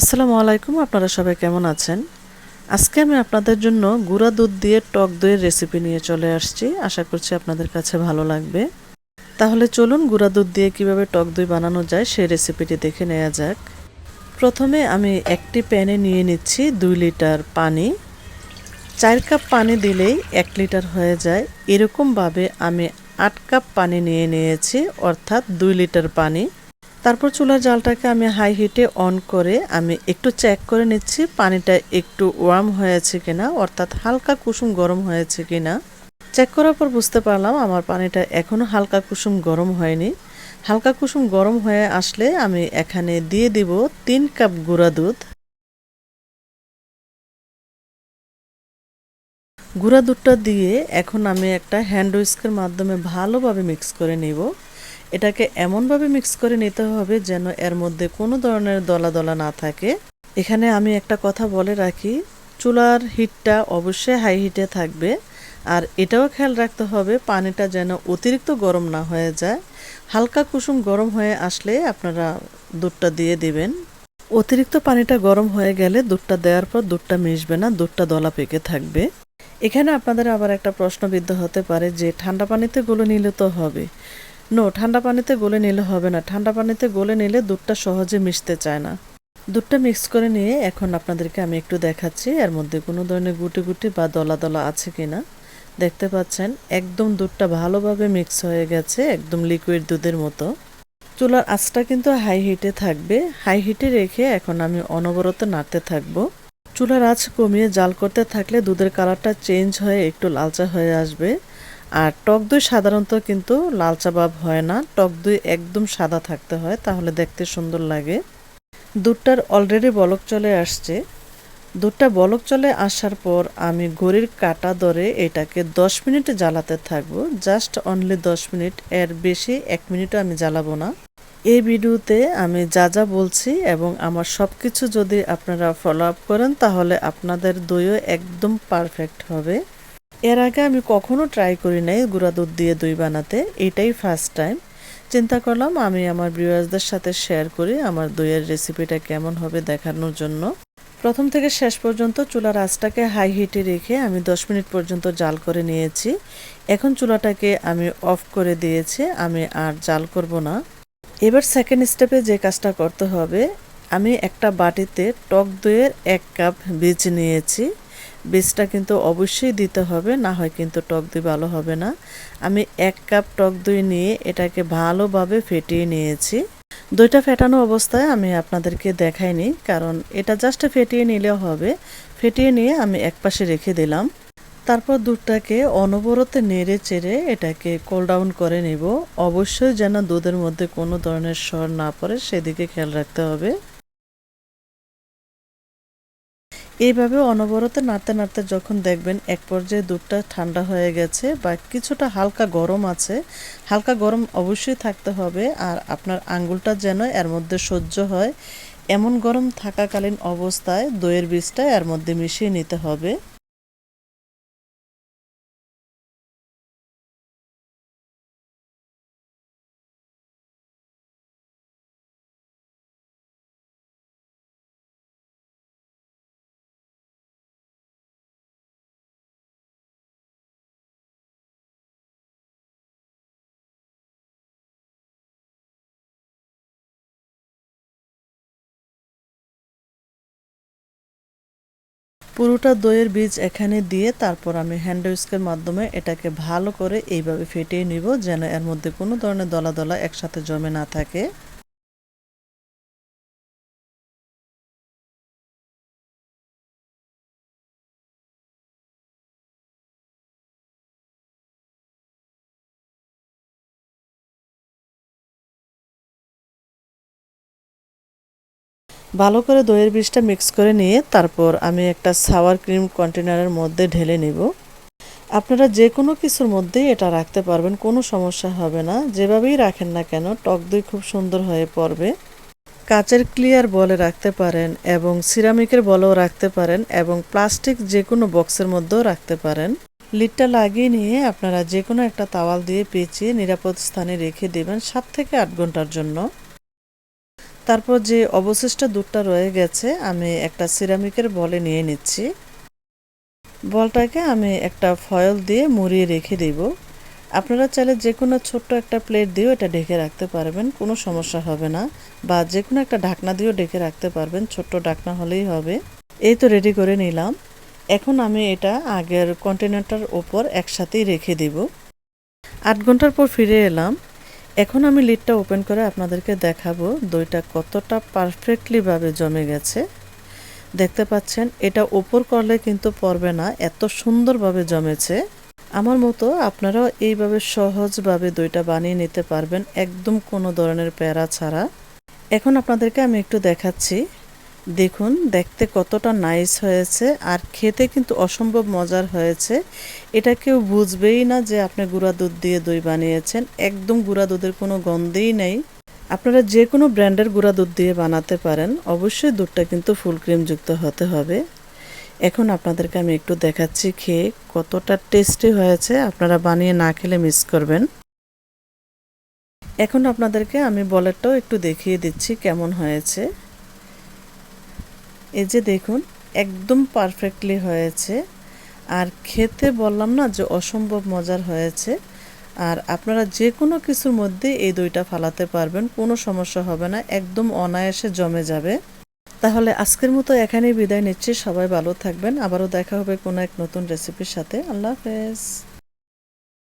আসসালামু আলাইকুম, আপনারা সবাই কেমন আছেন? আজকে আমি আপনাদের জন্য গুঁড়া দুধ দিয়ে টক দইয়ের রেসিপি নিয়ে চলে আসছি। আশা করছি আপনাদের কাছে ভালো লাগবে। তাহলে চলুন গুঁড়া দুধ দিয়ে কীভাবে টক দই বানানো যায় সেই রেসিপিটি দেখে নেওয়া যাক। প্রথমে আমি একটি প্যানে নিয়ে নিচ্ছি দুই লিটার পানি। চার কাপ পানি দিলেই এক লিটার হয়ে যায়। এরকমভাবে আমি আট কাপ পানি নিয়ে নিয়েছি, অর্থাৎ দুই লিটার পানি। তারপর চুলার জালটাকে আমি হাই হিটে অন করে আমি একটু চেক করে নিচ্ছি, পানিটা একটু ওয়ার্ম হয়েছে কিনা, অর্থাৎ হালকা কুসুম গরম হয়েছে কিনা। চেক করার পর বুঝতে পারলাম আমার পানিটা এখনও হালকা কুসুম গরম হয়নি। হালকা কুসুম গরম হয়ে আসলে আমি এখানে দিয়ে দিব তিন কাপ গুঁড়া দুধ। গুঁড়া দুধটা দিয়ে এখন আমি একটা হ্যান্ড উইস্কের মাধ্যমে ভালোভাবে মিক্স করে নিব। এটাকে এমনভাবে মিক্স করে নিতে হবে যেন এর মধ্যে কোনো ধরনের দলা দলা না থাকে। এখানে আমি একটা কথা বলে রাখি, চুলার হিটটা অবশ্যই হাই হিটে থাকবে। আর এটাও খেয়াল রাখতে হবে, পানিটা যেন অতিরিক্ত গরম না হয়ে যায়। হালকা কুসুম গরম হয়ে আসলে আপনারা দুধটা দিয়ে দিবেন। অতিরিক্ত পানিটা গরম হয়ে গেলে দুধটা দেওয়ার পর দুধটা মিশবে না, দুধটা দলা পেকে থাকবে। এখানে আপনাদের আবার একটা প্রশ্নবিদ্ধ হতে পারে যে ঠান্ডা পানিতে গুলো নিলে তো হবে। নো, ঠান্ডা পানিতে গলে নিলে হবে না। ঠান্ডা পানিতে গলে নিলে দুধটা সহজে মিশতে চায় না। দুধটা মিক্স করে নিয়ে এখন আপনাদেরকে আমি একটু দেখাচ্ছি, এর মধ্যে কোনো ধরনের গুটি গুটি বা দলা দলা আছে কিনা। দেখতে পাচ্ছেন, একদম দুধটা ভালোভাবে মিক্স হয়ে গেছে, একদম লিকুইড দুধের মতো। চুলার আঁচটা কিন্তু হাই হিটে থাকবে। হাই হিটে রেখে এখন আমি অনবরত নাড়তে থাকব। চুলার আঁচ কমিয়ে জাল করতে থাকলে দুধের কালারটা চেঞ্জ হয়ে একটু লালচা হয়ে আসবে। আর টক দই সাধারণত কিন্তু লালচা ভাব হয় না। টক দই একদম সাদা থাকতে হয়, তাহলে দেখতে সুন্দর লাগে। দুধটার অলরেডি বলক চলে আসছে। দুধটা বলক চলে আসার পর আমি ঘড়ির কাটা ধরে এটাকে দশ মিনিট জ্বালাতে থাকব। জাস্ট অনলি দশ মিনিট, এর বেশি এক মিনিটও আমি জ্বালাবো না। এই ভিডিওতে আমি যা যা বলছি এবং আমার সব কিছু যদি আপনারা ফলো আপ করেন, তাহলে আপনাদের দইও একদম পারফেক্ট হবে। এর আগে আমি কখনো ট্রাই করি নাই গুঁড়া দুধ দিয়ে দই বানাতে, এটাই ফার্স্ট টাইম চিন্তা করলাম আমি আমার ভিউয়ার্সদের সাথে শেয়ার করি আমার দইয়ের রেসিপিটা কেমন হবে দেখানোর জন্য। প্রথম থেকে শেষ পর্যন্ত চুলার আঁচটাকে হাই হিটে রেখে আমি দশ মিনিট পর্যন্ত জাল করে নিয়েছি। এখন চুলাটাকে আমি অফ করে দিয়েছি, আমি আর জাল করব না। এবার সেকেন্ড স্টেপে যে কাজটা করতে হবে, আমি একটা বাটিতে টক দইয়ের এক কাপ বীজ নিয়েছি। বীজটা কিন্তু অবশ্যই দিতে হবে, না হয় কিন্তু টক দই ভালো হবে না। আমি এক কাপ টক দই নিয়ে এটাকে ভালোভাবে ফেটিয়ে নিয়েছি। দইটা ফেটানো অবস্থায় আমি আপনাদেরকে দেখাইনি, কারণ এটা জাস্ট ফেটিয়ে নিলেও হবে। ফেটিয়ে নিয়ে আমি একপাশে রেখে দিলাম। তারপর দুধটাকে অনবরত নেড়ে চেড়ে এটাকে কোল ডাউন করে নেব। অবশ্যই যেন দুধের মধ্যে কোনো ধরনের স্বর না পড়ে, সেদিকে খেয়াল রাখতে হবে। এইভাবে অনবরত নাড়তে নাড়তে যখন দেখবেন এক পর্যায়ে দুধটা ঠান্ডা হয়ে গেছে বা কিছুটা হালকা গরম আছে, হালকা গরম অবশ্যই থাকতে হবে আর আপনার আঙ্গুলটা যেন এর মধ্যে সহ্য হয়। এমন গরম থাকাকালীন অবস্থায় দইয়ের বীজটা এর মধ্যে মিশিয়ে নিতে হবে। পুরোটা দইয়ের বীজ এখানে দিয়ে তারপর আমি হ্যান্ড উইস্কের মাধ্যমে এটাকে ভালো করে এইভাবে ফেটিয়ে নিব যেন এর মধ্যে কোনো ধরনের দলা দলা একসাথে জমে না থাকে। ভালো করে দইয়ের বীজটা মিক্স করে নিয়ে তারপর আমি একটা সাওয়ার ক্রিম কন্টেনারের মধ্যে ঢেলে নেব। আপনারা যে কোনো কিছুর মধ্যেই এটা রাখতে পারবেন, কোনো সমস্যা হবে না। যেভাবেই রাখেন না কেন, টক দই খুব সুন্দর হয়ে পড়বে। কাচের ক্লিয়ার বলে রাখতে পারেন এবং সিরামিকের বলেও রাখতে পারেন এবং প্লাস্টিক যে কোনো বক্সের মধ্যেও রাখতে পারেন। লিডটা লাগিয়ে নিয়ে আপনারা যে কোনো একটা তাওয়াল দিয়ে পেঁচিয়ে নিরাপদ স্থানে রেখে দেবেন সাত থেকে আট ঘণ্টার জন্য। তারপর যে অবশিষ্ট দুধটা রয়ে গেছে, আমি একটা সিরামিকের বলে নিয়ে নিচ্ছি। বলটাকে আমি একটা ফয়েল দিয়ে মুড়িয়ে রেখে দেব। আপনারা চাইলে যে কোনো ছোট্ট একটা প্লেট দিয়েও এটা ঢেকে রাখতে পারবেন, কোনো সমস্যা হবে না। বা যে কোনো একটা ঢাকনা দিয়েও ঢেকে রাখতে পারবেন, ছোট্ট ঢাকনা হলেই হবে। এই তো রেডি করে নিলাম। এখন আমি এটা আগের কন্টেনারটার ওপর একসাথেই রেখে দেব। আট ঘণ্টার পর ফিরে এলাম। এখন আমি লিডটা ওপেন করে আপনাদেরকে দেখাবো দইটা কতটা পারফেক্টলিভাবে জমে গেছে। দেখতে পাচ্ছেন, এটা ওপর করলে কিন্তু পড়বে না, এত সুন্দরভাবে জমেছে। আমার মতো আপনারাও এইভাবে সহজভাবে দইটা বানিয়ে নিতে পারবেন, একদম কোনো ধরনের প্যারা ছাড়া। এখন আপনাদেরকে আমি একটু দেখাচ্ছি। দেখুন, দেখতে কতটা নাইস হয়েছে আর খেতে কিন্তু অসম্ভব মজার হয়েছে। এটা কেউ বুঝবেই না যে আপনি গুঁড়া দুধ দিয়ে দই বানিয়েছেন। একদম গুঁড়া দুধের কোনো গন্ধেই নেই। আপনারা যে কোনো ব্র্যান্ডের গুঁড়া দুধ দিয়ে বানাতে পারেন। অবশ্যই দুধটা কিন্তু ফুল ক্রিমযুক্ত হতে হবে। এখন আপনাদেরকে আমি একটু দেখাচ্ছি খেয়ে কতটা টেস্টি হয়েছে। আপনারা বানিয়ে না খেলে মিস করবেন। এখন আপনাদেরকে আমি বলেরটাও একটু দেখিয়ে দিচ্ছি কেমন হয়েছে। এই যে দেখুন, একদম পারফেক্টলি হয়েছে। আর খেতে বললাম না যে অসম্ভব মজার হয়েছে। আর আপনারা যে কোনো কিছুর মধ্যে এই দইটা ফালাতে পারবেন, কোনো সমস্যা হবে না, একদম অনায়াসে জমে যাবে। তাহলে আজকের মতো এখানেই বিদায় নিচ্ছি, সবাই ভালো থাকবেন, আবারও দেখা হবে কোনো এক নতুন রেসিপির সাথে। আল্লাহ হাফেজ।